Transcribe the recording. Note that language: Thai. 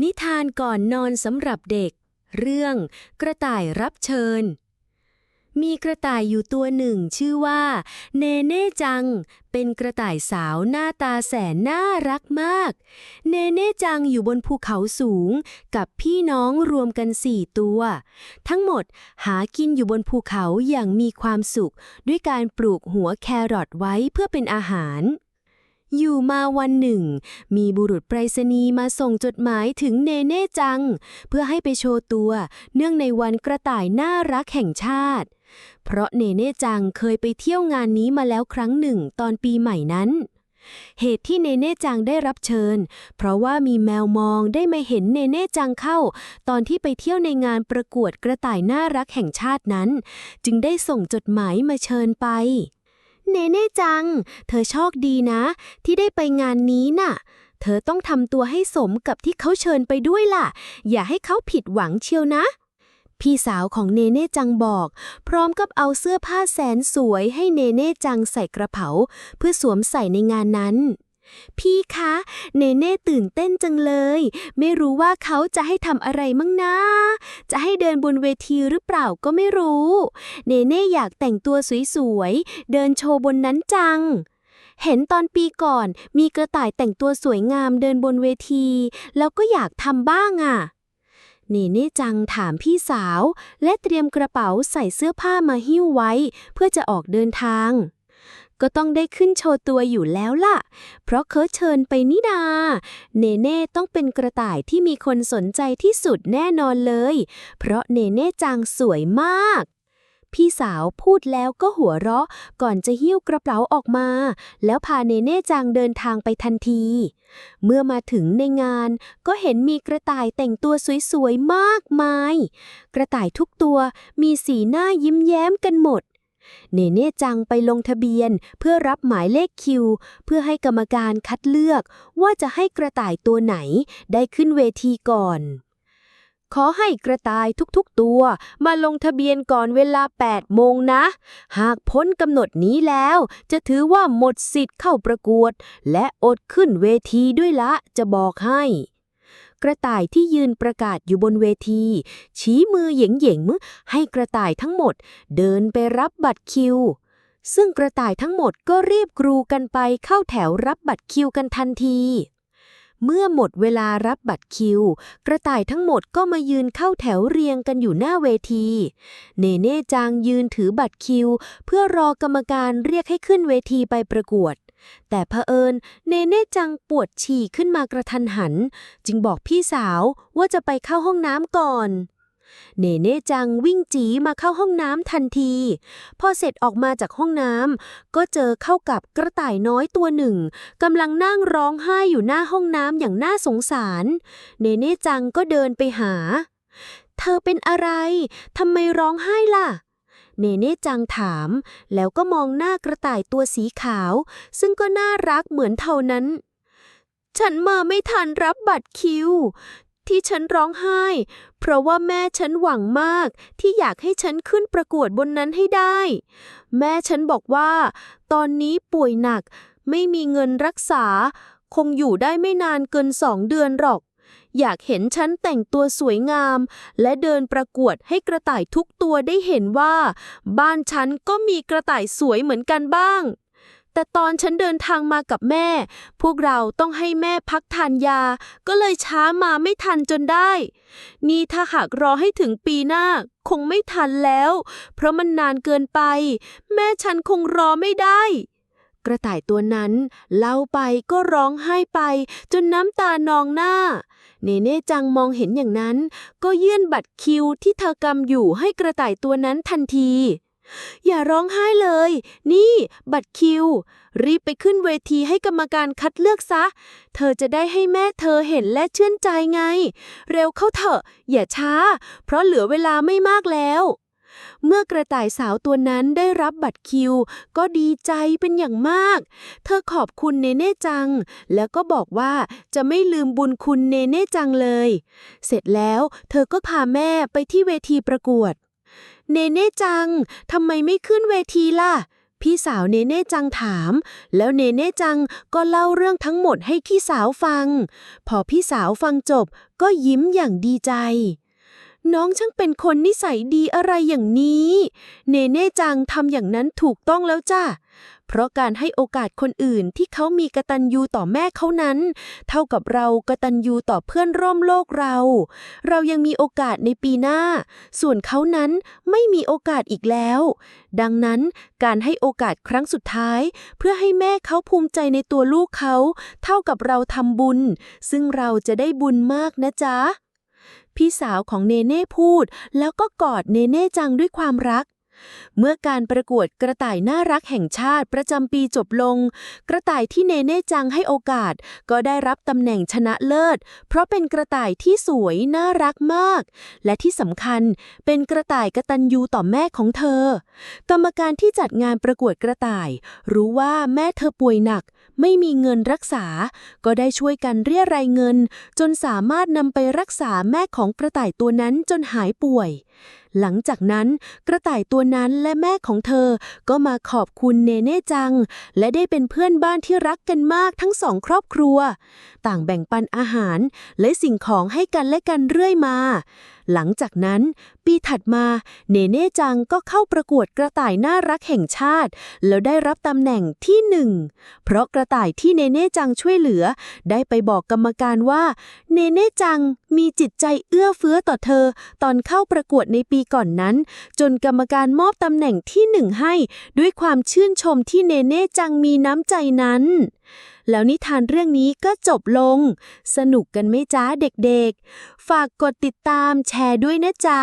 นิทานก่อนนอนสำหรับเด็ก เรื่อง กระต่ายรับเชิญ มีกระต่ายอยู่ตัวหนึ่งชื่อว่า เนเน่จัง เป็นกระต่ายสาวหน้าตาแสนน่ารักมาก เนเน่จังอยู่บนภูเขาสูงกับพี่น้องรวมกันสี่ตัว ทั้งหมดหากินอยู่บนภูเขาอย่างมีความสุข ด้วยการปลูกหัวแครอทไว้เพื่อเป็นอาหาร อยู่มาวันหนึ่ง มีบุรุษไปรษณีย์มาส่งจดหมายถึงเนเน่จัง เพื่อให้ไปโชว์ตัว เนื่องในวันกระต่ายน่ารักแห่งชาติ เพราะเนเน่จังเคยไปเที่ยวงานนี้มาแล้วครั้งหนึ่งตอนปีใหม่นั้น เหตุที่เนเน่จังได้รับเชิญ เพราะว่ามีแมวมองได้มาเห็นเนเน่จังเข้า ตอนที่ไปเที่ยวในงานประกวดกระต่ายน่ารักแห่งชาตินั้น จึงได้ส่งจดหมายมาเชิญไป เนเน่จัง เธอโชคดีนะ ที่ได้ไปงานนี้น่ะ เธอต้องทำตัวให้สมกับที่เขาเชิญไปด้วยล่ะ อย่าให้เขาผิดหวังเชียวนะ พี่สาวของเนเน่จังบอก พร้อมกับเอาเสื้อผ้าแสนสวยให้เนเน่จังใส่กระเป๋า เพื่อสวมใส่ในงานนั้น พี่คะ เนเน่ตื่นเต้นจังเลย ไม่รู้ว่าเขาจะให้ทำอะไรมั่งนะ จะให้เดินบนเวทีหรือเปล่าก็ไม่รู้ เนเน่อยากแต่งตัวสวยๆ เดินโชว์บนนั้นจัง เห็นตอนปีก่อนมีกระต่ายแต่งตัวสวยงามเดินบนเวที แล้วก็อยากทำบ้างอะเนเน่จังถามพี่สาว และเตรียมกระเป๋าใส่เสื้อผ้ามาหิ้วไว้ เพื่อจะออกเดินทาง ก็ต้องได้ขึ้นโชว์ตัวอยู่แล้วล่ะ เพราะเขาเชิญไปนิดา เนเน่ต้องเป็นกระต่ายที่มีคนสนใจที่สุดแน่นอนเลย เพราะเนเน่จังสวยมาก พี่สาวพูดแล้วก็หัวเราะ ก่อนจะหิ้วกระเป๋าออกมา แล้วพาเนเน่จังเดินทางไปทันที เมื่อมาถึงในงาน ก็เห็นมีกระต่ายแต่งตัวสวยๆมากมาย กระต่ายทุกตัวมีสีหน้ายิ้มแย้มกันหมด เนเน่จังไปลงทะเบียนเพื่อรับหมายเลขคิว เพื่อให้กรรมการคัดเลือกว่าจะให้กระต่ายตัวไหนได้ขึ้นเวทีก่อน ขอให้กระต่ายทุกๆตัวมาลงทะเบียนก่อนเวลา 8 โมงนะ หากพ้นกำหนดนี้แล้ว จะถือว่าหมดสิทธิ์เข้าประกวด และอดขึ้นเวทีด้วยละจะบอกให้ กระต่ายที่ยืนประกาศอยู่บนเวที ชี้มือเหย่งๆให้กระต่ายทั้งหมด เดินไปรับบัตรคิว ซึ่งกระต่ายทั้งหมดก็รีบกรูกันไปเข้าแถวรับบัตรคิวกันทันที เมื่อหมดเวลารับบัตรคิว กระต่ายทั้งหมดก็มายืนเข้าแถวเรียงกันอยู่หน้าเวที เนเน่จางยืนถือบัตรคิว เพื่อรอกรรมการเรียกให้ขึ้นเวทีไปประกวด แต่เผอิญเนเน่จังปวดฉี่ขึ้นมากระทันหัน จึงบอกพี่สาวว่าจะไปเข้าห้องน้ำก่อน เนเน่จังวิ่งจีมาเข้าห้องน้ำทันที พอเสร็จออกมาจากห้องน้ำก็เจอเข้ากับกระต่ายน้อยตัวหนึ่งกำลังนั่งร้องไห้อยู่หน้าห้องน้ำอย่างน่าสงสาร เนเน่จังก็เดินไปหา เธอเป็นอะไรทำไมร้องไห้ล่ะเนเน่จังถาม แล้วก็มองหน้ากระต่ายตัวสีขาว ซึ่งก็น่ารักเหมือนเท่านั้น ฉันมาไม่ทันรับบัตรคิว ที่ฉันร้องไห้ เพราะว่าแม่ฉันหวังมากที่อยากให้ฉันขึ้นประกวดบนนั้นให้ได้ แม่ฉันบอกว่า ตอนนี้ป่วยหนัก ไม่มีเงินรักษา คงอยู่ได้ไม่นานเกินสองเดือนหรอก อยากเห็นฉันแต่งตัวสวยงาม และเดินประกวดให้กระต่ายทุกตัวได้เห็นว่า บ้านฉันก็มีกระต่ายสวยเหมือนกันบ้าง แต่ตอนฉันเดินทางมากับแม่ พวกเราต้องให้แม่พักทานยา ก็เลยช้ามาไม่ทันจนได้ นี่ถ้าหากรอให้ถึงปีหน้า คงไม่ทันแล้ว เพราะมันนานเกินไป แม่ฉันคงรอไม่ได้ กระต่ายตัวนั้นเล่าไปก็ร้องไห้ไป จนน้ำตานองหน้า เนเน่จังมองเห็นอย่างนั้น ก็ยื่นบัตรคิวที่เธอกำอยู่ให้กระต่ายตัวนั้นทันที อย่าร้องไห้เลย นี่ บัตรคิว รีบไปขึ้นเวทีให้กรรมการคัดเลือกซะ เธอจะได้ให้แม่เธอเห็นและเชื่นใจไง เร็วเข้าเถอะ อย่าช้า เพราะเหลือเวลาไม่มากแล้ว เมื่อกระต่ายสาวตัวนั้นได้รับบัตรคิว ก็ดีใจเป็นอย่างมาก เธอขอบคุณเนเน่จัง แล้วก็บอกว่าจะไม่ลืมบุญคุณเนเน่จังเลย เสร็จแล้ว เธอก็พาแม่ไปที่เวทีประกวด เนเน่จัง ทำไมไม่ขึ้นเวทีล่ะ พี่สาวเนเน่จังถาม แล้วเนเน่จังก็เล่าเรื่องทั้งหมดให้พี่สาวฟัง พอพี่สาวฟังจบก็ยิ้มอย่างดีใจ น้องช่างเป็นคนนิสัยดีอะไรอย่างนี้ เนเน่จังทำอย่างนั้นถูกต้องแล้วจ้ะ เพราะการให้โอกาสคนอื่นที่เขามีกตัญญูต่อแม่เขานั้น เท่ากับเรากตัญญูต่อเพื่อนร่วมโลกเรา เรายังมีโอกาสในปีหน้า ส่วนเขานั้นไม่มีโอกาสอีกแล้ว ดังนั้นการให้โอกาสครั้งสุดท้าย เพื่อให้แม่เขาภูมิใจในตัวลูกเขา เท่ากับเราทำบุญ ซึ่งเราจะได้บุญมากนะจ๊ะพี่สาวของเนเน่พูด แล้วก็กอดเนเน่จังด้วยความรัก เมื่อการประกวดกระต่ายน่ารักแห่งชาติประจำปีจบลง กระต่ายที่เนเน่จังให้โอกาส ก็ได้รับตำแหน่งชนะเลิศ เพราะเป็นกระต่ายที่สวยน่ารักมาก และที่สำคัญเป็นกระต่ายกระตัญญูต่อแม่ของเธอ กรรมการที่จัดงานประกวดกระต่าย รู้ว่าแม่เธอป่วยหนัก ไม่มีเงินรักษา ก็ได้ช่วยกันเรียรายเงิน จนสามารถนำไปรักษาแม่ของกระต่ายตัวนั้นจนหายป่วยหลังจากนั้นกระต่ายตัวนั้นและแม่ของเธอก็มาขอบคุณเนเน่จัง และได้เป็นเพื่อนบ้านที่รักกันมากทั้งสองครอบครัว ต่างแบ่งปันอาหารและสิ่งของให้กันและกันเรื่อยมาหลังจากนั้น ปีถัดมาเนเน่จังก็เข้าประกวดกระต่ายน่ารักแห่งชาติ แล้วได้รับตำแหน่งที่หนึ่งเพราะกระต่ายที่เนเน่จังช่วยเหลือ ได้ไปบอกกรรมการว่าเนเน่จังมีจิตใจเอื้อเฟื้อต่อเธอ ตอนเข้าประกวดในปีก่อนนั้น จนกรรมการมอบตำแหน่งที่หนึ่งให้ ด้วยความชื่นชมที่เนเน่จังมีน้ำใจนั้นแล้วนิทานเรื่องนี้ก็จบลง สนุกกันไหมจ้าเด็กๆ ฝากกดติดตามแชร์ด้วยนะจ๊ะ